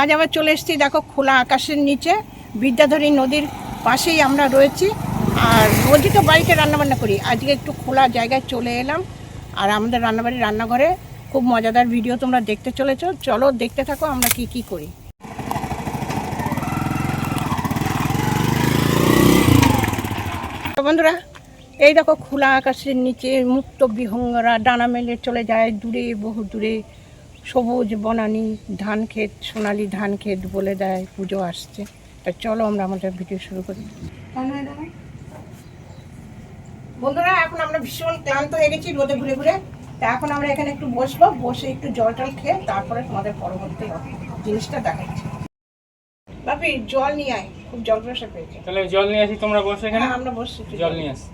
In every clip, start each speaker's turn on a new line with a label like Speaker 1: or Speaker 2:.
Speaker 1: আজ আবার চলে এসেছি, দেখো খোলা আকাশের নিচে, বিদ্যাধরী নদীর পাশেই আমরা রয়েছি। আর রোজই তো বাড়িতে রান্নাবান্না করি। আজকে একটু খোলা জায়গায় চলে এলাম, আর আমাদের রান্নাবাড়ির রান্নাঘরে খুব মজাদার ভিডিও তোমরা দেখতে চলেছো। চলো দেখতে থাকো, আমরা কি কি করি। বন্ধুরা, এই দেখো খোলা আকাশের নিচে মুক্ত বিহঙ্গরা ডানা মেলে চলে যায় দূরে বহু দূরে সবুজ বনানি ধান ক্ষেত সোনালি ধান ক্ষেত বলে দেয় পুজো আসছে। তা চলো আমরা আমাদের ভিডিও শুরু করি। বন্ধুরা এখন আমরা ভীষণ ক্লান্ত হয়ে গেছি রোদে ঘুরে ঘুরে। তা এখন আমরা এখানে একটু বসবো বসে একটু জল টল খেয়ে তারপরে তোমাদের পরবর্তী জিনিসটা দেখাচ্ছি। বাপি জল নিয়ে আয় খুব জল প্রসাদ পেয়েছে।
Speaker 2: তাহলে জল নিয়ে আসি তোমরা বসে এখানে।
Speaker 1: হ্যাঁ আমরা বসছি
Speaker 2: জল নিয়ে আসি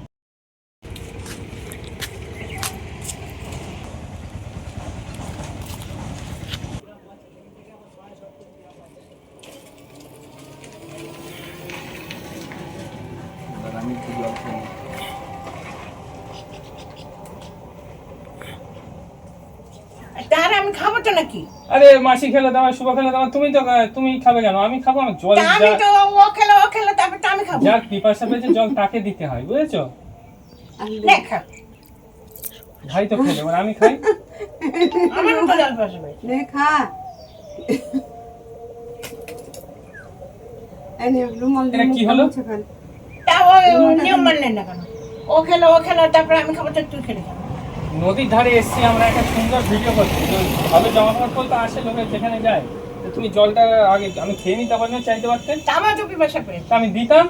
Speaker 1: তাহলে আমি খাব তো নাকি?
Speaker 2: আরে মাসি খেলে দাও শুভ খেলে দাও তুমি তো তুমি খাবে কেন? আমি খাব না জল
Speaker 1: আমি তো ও খেলো ও খেলো তারপর তো আমি খাব।
Speaker 2: যার পিপাসা পেয়েছে জল তাকে দিতে হয় বুঝেছ?
Speaker 1: নে
Speaker 2: ভাই তো খেলে এবার আমি খাই।
Speaker 1: আমার তো জল
Speaker 3: দেখা এনে রুমাল
Speaker 2: এটা কি হলো?
Speaker 1: তা ও নিয়ম মানলেন না কেন? ও খেলো ও খেলো তারপরে আমি খাব তো তুই খেলে খাব
Speaker 2: নদীর ধারে এসছি আমরা একটা সুন্দর ভিডিও করছি। তো ভালো জামা কাপড় পরতে আসে লোকে যেখানে যায় তো তুমি জলটা আগে আমি খেয়ে নিতে পারি না চাইতে পারতেন
Speaker 1: তা আমার তো পিপাসা পেয়েছে
Speaker 2: তা আমি দিতাম।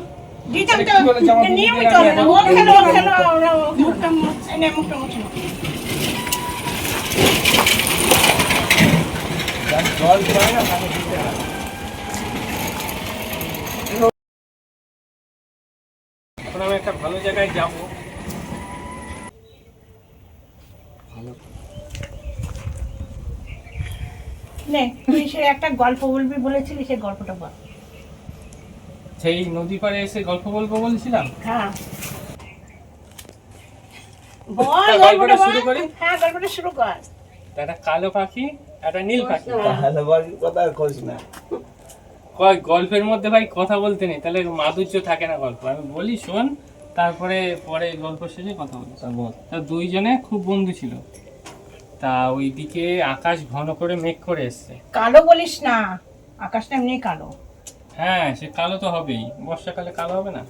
Speaker 1: দিতাম তো।
Speaker 2: বলে
Speaker 1: নিয়মিত
Speaker 2: দিয়ে
Speaker 1: না। ও খেলো ও খেলো ওরা মুখটা মুছছে নে মুখটা মুছে
Speaker 2: জল না দিতে হয়। আমি একটা ভালো জায়গায় যাব।
Speaker 1: নে তুই সে একটা গল্প বলবি বলেছিলি সেই গল্পটা বল।
Speaker 2: সেই নদী পাড়ে এসে গল্প বলব বলছিলাম?
Speaker 1: হ্যাঁ। বল গল্পটা
Speaker 2: গল্পটা শুরু করি?
Speaker 1: হ্যাঁ গল্পটা শুরু কর।
Speaker 2: একটা কালো পাখি একটা নীল পাখি।
Speaker 4: কথা আর না।
Speaker 2: কয় গল্পের মধ্যে ভাই কথা বলতে নেই তাহলে মাধুর্য থাকে না গল্প। আমি বলি শোন তারপরে পরে গল্প শেষে কথা বলি। তা দুইজনে খুব বন্ধু ছিল। তা ওইদিকে আকাশ ঘন করে মেঘ করে এসছে।
Speaker 1: কালো বলিস না। আকাশটা এমনি কালো।
Speaker 2: হ্যাঁ সে কালো তো হবেই। বর্ষাকালে কালো হবে না।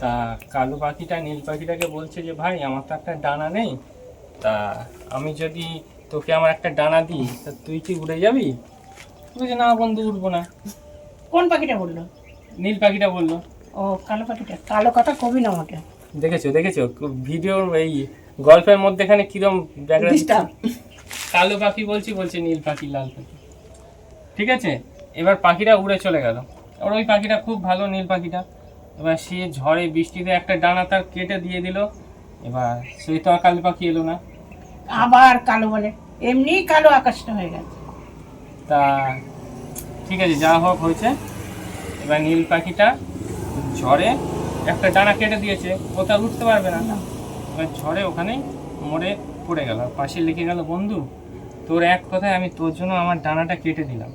Speaker 2: তা কালো পাখিটা নীল পাখিটাকে বলছে যে ভাই আমার তো একটা ডানা নেই। তা আমি যদি তোকে আমার একটা ডানা দিই তা তুই কি উড়ে যাবি? বলছে না বন্ধু উঠবো না।
Speaker 1: কোন পাখিটা বলল?
Speaker 2: নীল পাখিটা বলল।
Speaker 1: ও কালো পাখিটা। কালো কথা কবি না আমাকে।
Speaker 2: দেখেছ দেখেছ? ভিডিওর এই গল্পের মধ্যেখানে কিরম ব্যাকগ্রাউন্ড। কালো পাখি বলছি বলছে নীল পাখি লাল পাখি। ঠিক আছে? এবার পাখিটা উড়ে চলে গেল। এবার ওই পাখিটা খুব ভালো নীল পাখিটা। এবার সে ঝড়ে বৃষ্টিতে একটা ডানা তার কেটে দিয়ে দিল। এবার সেই তো আর কালো পাখি এলো না।
Speaker 1: আবার কালো বলে। এমনি কালো আকাশটা হয়ে গেছে।
Speaker 2: তা ঠিক আছে যা হোক হয়েছে। এবার নীল পাখিটা ঝড়ে একটা ডানা কেটে দিয়েছে ও তো উঠতে পারবে না। এবার ঝড়ে ওখানেই মরে পড়ে গেল। পাশে লিখে গেল বন্ধু তোর এক কথায় আমি তোর জন্য আমার ডানাটা কেটে দিলাম।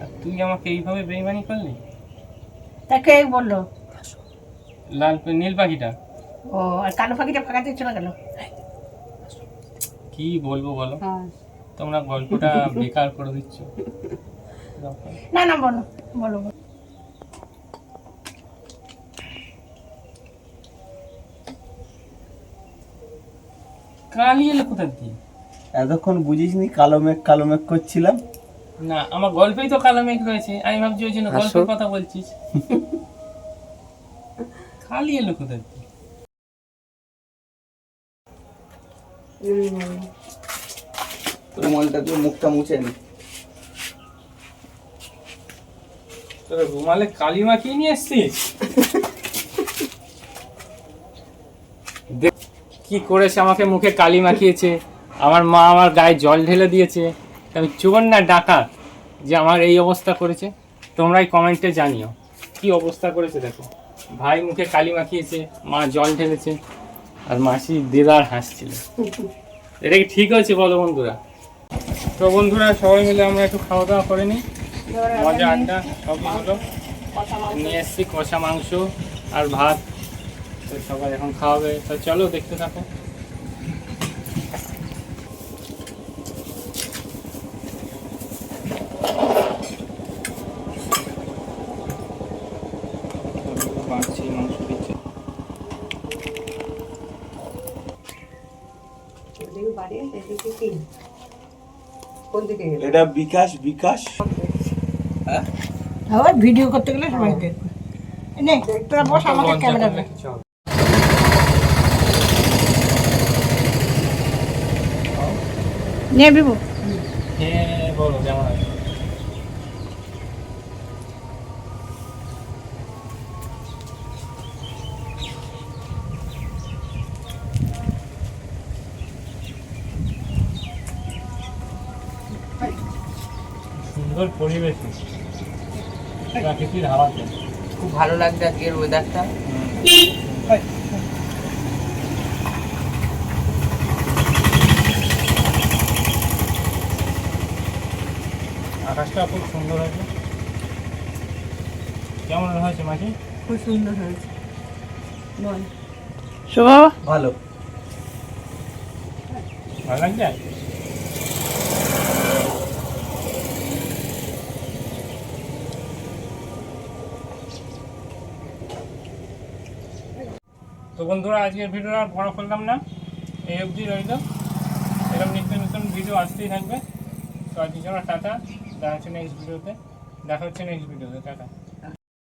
Speaker 2: আর তুই আমাকে এইভাবে বেইমানি করলি?
Speaker 1: তাকে বলল?
Speaker 2: লাল নীল পাখিটা।
Speaker 1: ও আর কালো পাখিটা ফাঁকাতে চলে গেল?
Speaker 2: কি বলব বলো?
Speaker 3: হ্যাঁ।
Speaker 2: তোমরা গল্পটা বেকার করে দিচ্ছ।
Speaker 1: না না বলো বলো।
Speaker 2: কালি এলো কোথার দিয়ে?
Speaker 4: এতক্ষণ বুঝিসনি কালো মেঘ কালো মেঘ করছিলাম।
Speaker 2: না আমার গল্পেই তো কালো মেঘ রয়েছে। আমি ভাবছি ওই জন্য গল্পের কথা বলছিস। খালি এলো কোথায়
Speaker 4: রুমালটা দিয়ে মুখটা মুছে নি।
Speaker 2: তোর রুমালে কালি মাখিয়ে নিয়ে এসছিস? কি করেছে আমাকে মুখে কালি মাখিয়েছে? আমার মা আমার গায়ে জল ঢেলে দিয়েছে। আমি চোর না ডাকাত যে আমার এই অবস্থা করেছে। তোমরাই কমেন্টে জানিও। কি অবস্থা করেছে দেখো। ভাই মুখে কালি মাখিয়েছে, মা জল ঢেলেছে, আর মাসি দেদার হাসছিল। এটা কি ঠিক হয়েছে বলো বন্ধুরা? তো বন্ধুরা, সবাই মিলে আমরা একটু খাওয়া দাওয়া করে নিই। মজা, আড্ডা, সবই হলো। নিয়ে এসছি কষা মাংস আর ভাত। তো সবাই এখন খাওয়াবে তো চলো দেখতে থাকো। বাড়ছি মাংস দিচ্ছে।
Speaker 4: এটা বিকাশ বিকাশ।
Speaker 1: আবার ভিডিও করতে গেলে সবাই দেখবে। নে তোরা বস আমাকে ক্যামেরা দে
Speaker 2: চল
Speaker 1: নে বিবু
Speaker 2: হ্যাঁ বলো কেমন আছে? সুন্দর পরিবেশ। প্রাকৃতিক হাওয়াতে
Speaker 3: খুব ভালো লাগছে আজকের ওয়েদারটা
Speaker 2: আকাশটা খুব সুন্দর হয়েছে কেমন হয়েছে মাসি
Speaker 3: খুব সুন্দর হয়েছে। বল।
Speaker 1: শুভ
Speaker 4: ভালো।
Speaker 2: ভালো লাগছে? তো বন্ধুরা আজকের ভিডিওটা আর বড় করলাম না। এই অবধি রইল। এরকম নিত্য নতুন ভিডিও আসতেই থাকবে। তো আজকের জন্য টাটা। দেখা হচ্ছে নেক্সট ভিডিওতে দেখা হচ্ছে নেক্সট ভিডিওতে টাটা।